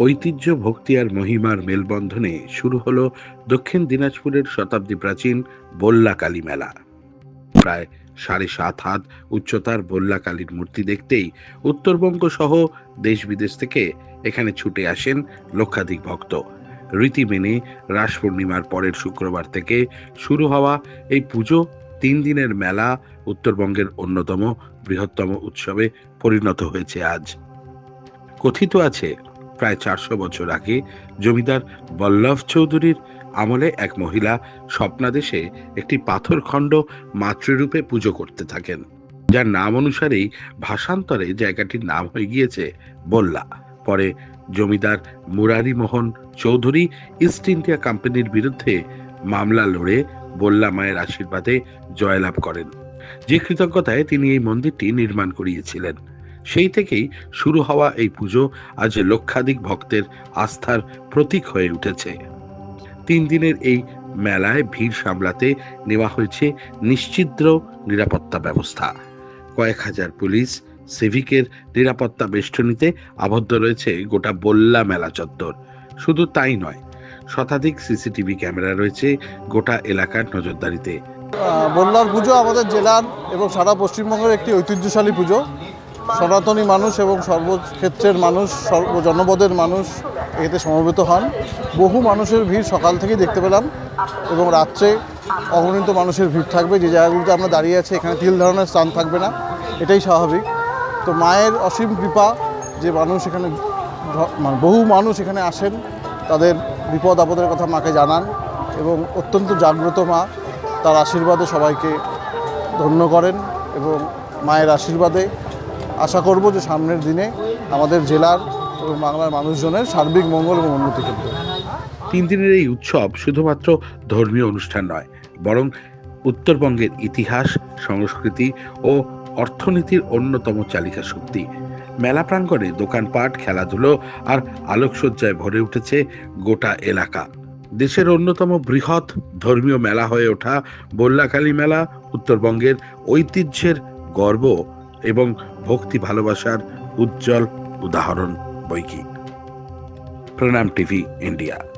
ঐতিহ্য, ভক্তি আর মহিমার মেলবন্ধনে শুরু হলো দক্ষিণ দিনাজপুরের শতাব্দী প্রাচীন বল্লা কালী মেলা। প্রায় সাড়ে সাত হাত উচ্চতার বল্লা কালীর মূর্তি দেখতেই উত্তরবঙ্গ সহ দেশ বিদেশ থেকে এখানে ছুটে আসেন লক্ষাধিক ভক্ত। রীতি মেনে রাস পূর্ণিমার পরের শুক্রবার থেকে শুরু হওয়া এই পুজো তিন দিনের মেলা উত্তরবঙ্গের অন্যতম বৃহত্তম উৎসবে পরিণত হয়েছে আজ। কথিত আছে প্রায় চারশো বছর আগে জমিদার বল্লভ চৌধুরীর আমলে এক মহিলা স্বপ্নাদেশে একটি পাথরখণ্ড মাতৃরূপে পুজো করতে থাকেন। যার নাম অনুসারেই ভাষান্তরে জায়গাটির নাম হয়ে গিয়েছে বল্লা। পরে জমিদার মুরারি মোহন চৌধুরী ইস্ট ইন্ডিয়া কোম্পানির বিরুদ্ধে মামলা লড়ে বল্লা মায়ের আশীর্বাদে জয়লাভ করেন। যে কৃতজ্ঞতায় তিনি এই মন্দিরটি নির্মাণ করিয়েছিলেন। সেই থেকেই শুরু হওয়া এই পুজো আজ লক্ষাধিক ভক্তের আস্থার প্রতীক হয়ে উঠেছে। তিন দিনের এই মেলায় ভিড় সামলাতে নেওয়া হয়েছে নিশ্চিদ্র নিরাপত্তা ব্যবস্থা। কয়েক হাজার পুলিশ, সিভিকের নিরাপত্তা বেষ্টনীতে আবদ্ধ রয়েছে গোটা বল্লা মেলা চত্বর। শুধু তাই নয়, শতাধিক সিসিটিভি ক্যামেরা রয়েছে গোটা এলাকার নজরদারিতে। বল্লার পুজো আমাদের জেলার এবং সারা পশ্চিমবঙ্গের একটি ঐতিহ্যশালী পুজো। সনাতনী মানুষ এবং সর্বক্ষেত্রের মানুষ, সর্ব জনপদের মানুষ এতে সমবেত হন। বহু মানুষের ভিড় সকাল থেকেই দেখতে পেলাম এবং রাত্রে অগণিত মানুষের ভিড় থাকবে। যে জায়গাগুলোতে আমরা দাঁড়িয়ে আছি, এখানে তিল ধরনের স্থান থাকবে না। এটাই স্বাভাবিক। তো মায়ের অসীম কৃপা যে মানুষ এখানে মানে বহু মানুষ এখানে আসেন, তাদের বিপদ আপদের কথা মাকে জানান এবং অত্যন্ত জাগ্রত মা তার আশীর্বাদে সবাইকে ধন্য করেন এবং মায়ের আশীর্বাদে আশা করব যে সামনের দিনে আমাদের জেলার এবং বাংলার মানুষজনের সার্বিক মঙ্গল এবং উন্নতি করবে তিন দিনের এই উৎসব শুধুমাত্র ধর্মীয় অনুষ্ঠান নয়, বরং উত্তরবঙ্গের ইতিহাস, সংস্কৃতি ও অর্থনীতির অন্যতম চালিকা শক্তি। মেলা প্রাঙ্গণে দোকানপাট, খেলাধুলো আর আলোকসজ্জায় ভরে উঠেছে গোটা এলাকা। দেশের অন্যতম বৃহৎ ধর্মীয় মেলা হয়ে ওঠা বল্লাকালী মেলা উত্তরবঙ্গের ঐতিহ্যের গর্ব। এবং ভক্তি ভালোবাসার উজ্জ্বল উদাহরণ বৈকি প্রণাম টিভি ইন্ডিয়া।